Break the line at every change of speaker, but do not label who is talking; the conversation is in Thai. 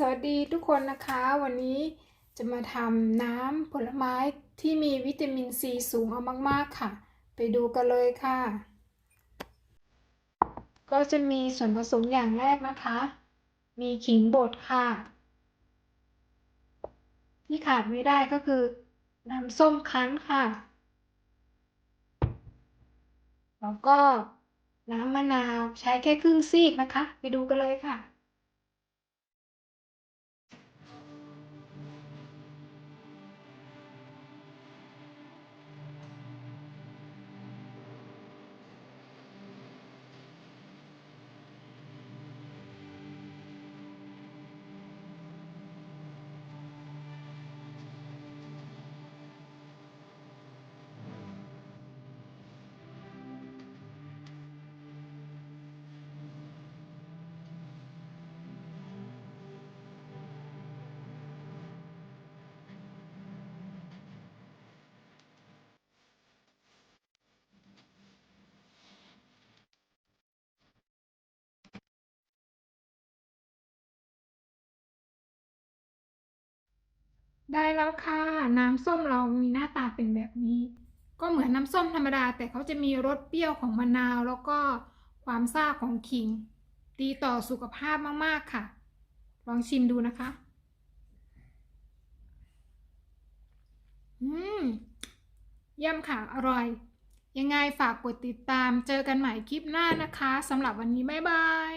สวัสดีทุกคนนะคะ วันนี้จะมาทำน้ำผลไม้ที่มีวิตามินซีสูงเอามาก ๆ ค่ะ ไปดูกันเลยค่ะ ก็จะมีส่วนผสมอย่างแรกนะคะ มีขิงบดค่ะ ที่ขาดไม่ได้ก็คือน้ำส้มคั้นค่ะ แล้วก็น้ำมะนาวใช้แค่ครึ่งซีกนะคะ ไปดูกันเลยค่ะ ได้แล้วค่ะ น้ำส้มเรามีหน้าตาเป็นแบบนี้ ก็เหมือนน้ำส้มธรรมดา แต่เขาจะมีรสเปรี้ยวของมะนาว แล้วก็ความซ่าของขิง ดีต่อสุขภาพมาก ๆ ค่ะ ลองชิมดูนะคะ อืม เยี่ยมค่ะ อร่อย ยังไงฝากกดติดตามเจอกันใหม่คลิปหน้านะคะสำหรับวันนี้ บ๊ายบาย